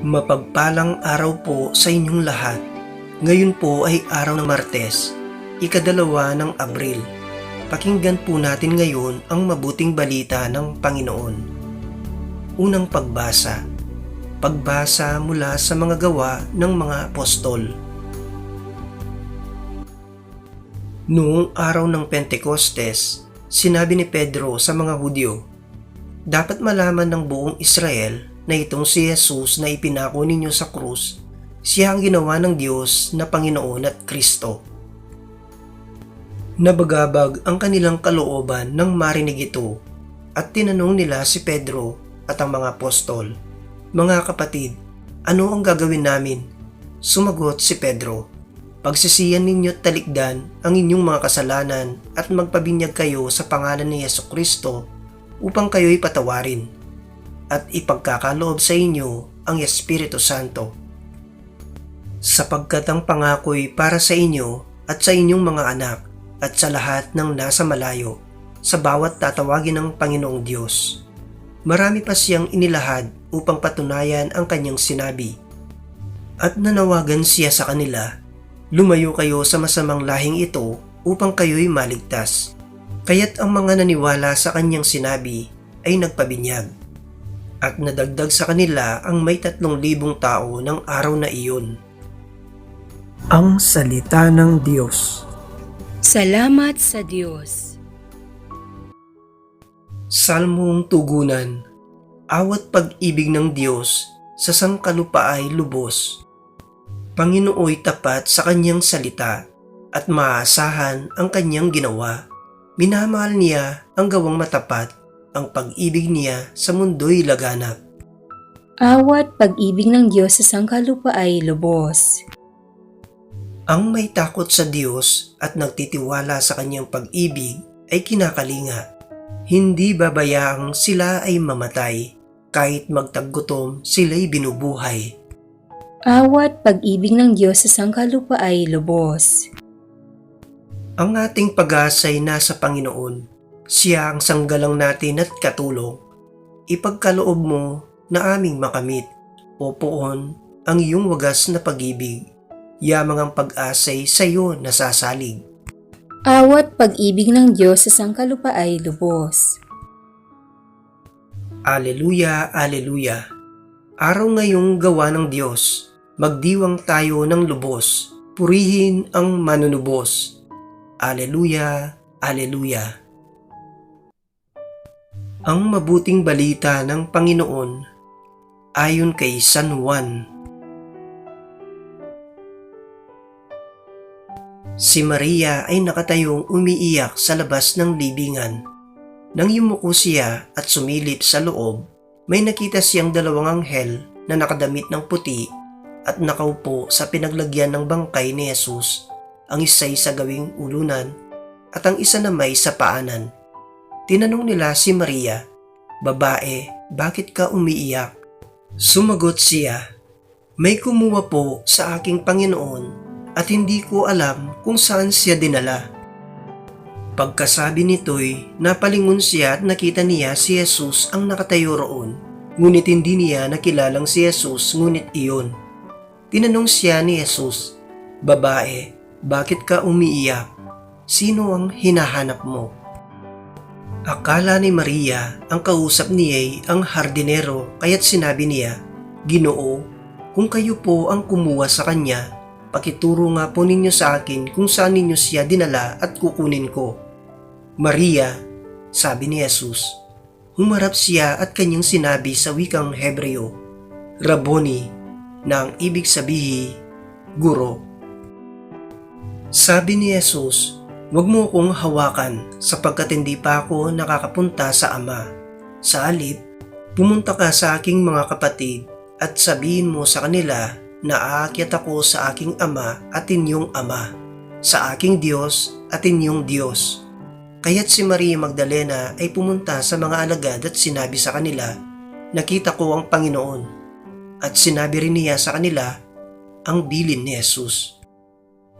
Mapagpalang araw po sa inyong lahat. Ngayon po ay araw ng Martes, ikadalawa ng Abril. Pakinggan po natin ngayon ang mabuting balita ng Panginoon. Unang pagbasa. Pagbasa mula sa mga gawa ng mga apostol. Noong araw ng Pentecostes, sinabi ni Pedro sa mga Hudyo, Dapat malaman ng buong Israel na itong si Jesus na ipinako ninyo sa krus, siya ang ginawa ng Diyos na Panginoon at Kristo. Nabagabag ang kanilang kalooban nang marinig ito at tinanong nila si Pedro at ang mga apostol, Mga kapatid, ano ang gagawin namin? Sumagot si Pedro, Pagsisiyan ninyo talikdan ang inyong mga kasalanan at magpabinyag kayo sa pangalan ni Yeso Kristo upang kayo'y patawarin at ipagkakaloob sa inyo ang Espiritu Santo. Sapagkat ang pangako'y para sa inyo at sa inyong mga anak at sa lahat ng nasa malayo sa bawat tatawagin ng Panginoong Diyos. Marami pa siyang inilahad upang patunayan ang kanyang sinabi. At nanawagan siya sa kanila, Lumayo kayo sa masamang lahing ito upang kayo'y maligtas. Kaya't ang mga naniwala sa kanyang sinabi ay nagpabinyag. At nadagdag sa kanila ang may tatlong libong tao ng araw na iyon. Ang Salita ng Diyos Salamat sa Diyos. Salmong Tugunan Awat pag-ibig ng Diyos sa sangkalupa ay lubos. Panginooy tapat sa kanyang salita at maaasahan ang kanyang ginawa. Minamahal niya ang gawang matapat, ang pag-ibig niya sa mundo'y laganap. Awat pag-ibig ng Diyos sa sangkalupa ay lubos. Ang may takot sa Diyos at nagtitiwala sa kanyang pag-ibig ay kinakalinga. Hindi babayaang sila ay mamatay, kahit magtaggutom sila'y binubuhay. Awat pag-ibig ng Diyos sa sangkalupa ay lubos. Ang ating pag-asa ay nasa Panginoon. Siya ang sanggalang natin at katulong. Ipagkaloob mo na aming makamit. O poon ang iyong wagas na pag-ibig. Yamang ang pag-asay sa iyo nasasalig. Awat pag-ibig ng Diyos sa sangkalupa ay lubos. Aleluya, Aleluya. Araw ngayong gawa ng Diyos. Magdiwang tayo ng lubos. Purihin ang manunubos. Aleluya, Aleluya. Ang mabuting balita ng Panginoon ayon kay San Juan. Si Maria ay nakatayong umiiyak sa labas ng libingan. Nang yumuko siya at sumilip sa loob, may nakita siyang dalawang anghel na nakadamit ng puti at nakaupo sa pinaglagyan ng bangkay ni Jesus, ang isa'y sa gawing ulunan at ang isa na may sa paanan. Tinanong nila si Maria, Babae, bakit ka umiiyak? Sumagot siya, May kumuha po sa aking Panginoon at hindi ko alam kung saan siya dinala. Pagkasabi nito'y napalingon siya at nakita niya si Jesus ang nakatayo roon, ngunit hindi niya nakilalang si Jesus ngunit iyon. Tinanong siya ni Jesus, Babae, bakit ka umiiyak? Sino ang hinahanap mo? Akala ni Maria ang kausap niya'y ang hardinero kaya't sinabi niya, Ginoo, kung kayo po ang kumuha sa kanya, pakituro nga po ninyo sa akin kung saan ninyo siya dinala at kukunin ko. Maria, sabi ni Jesus. Humarap siya at kanyang sinabi sa wikang Hebreo, Rabboni, na ang ibig sabihi, Guro. Sabi ni Jesus, Huwag mo akong hawakan sapagkat hindi pa ako nakakapunta sa Ama. Sa alip, pumunta ka sa aking mga kapatid at sabihin mo sa kanila na aakyat ako sa aking Ama at inyong Ama, sa aking Diyos at inyong Diyos. Kaya't si Maria Magdalena ay pumunta sa mga alagad at sinabi sa kanila, Nakita ko ang Panginoon. At sinabi rin niya sa kanila ang bilin ni Jesus.